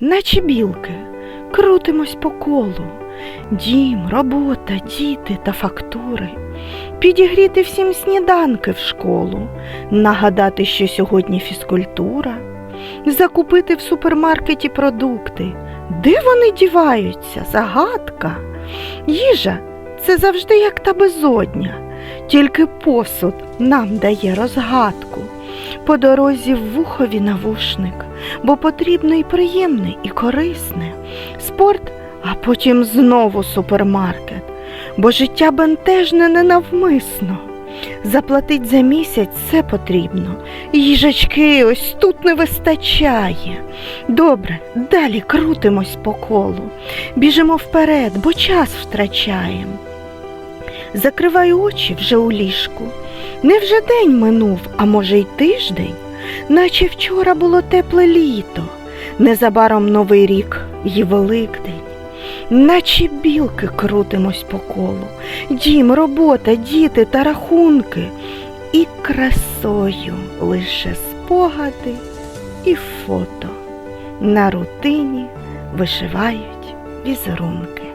наче білки, крутимось по колу. Дім, робота, діти та фактури. Підігріти всім сніданки в школу, нагадати, що сьогодні фізкультура, закупити в супермаркеті продукти. Де вони діваються? Загадка. Їжа це завжди як та безодня, тільки посуд нам дає розгадку. По дорозі в вухові навушник, бо потрібно і приємне, і корисне. Спорт, а потім знову супермаркет, бо життя бентежне ненавмисно. Заплатить за місяць це потрібно. Їжачки ось тут не вистачає. Добре, далі крутимось по колу. Біжимо вперед, бо час втрачаємо. Закриваю очі вже у ліжку. Невже день минув, а може й тиждень, наче вчора було тепле літо, незабаром новий рік і Великдень. Наче білки крутимось по колу, дім, робота, діти та рахунки, і красою лише спогади і фото. На рутині вишивають візерунки.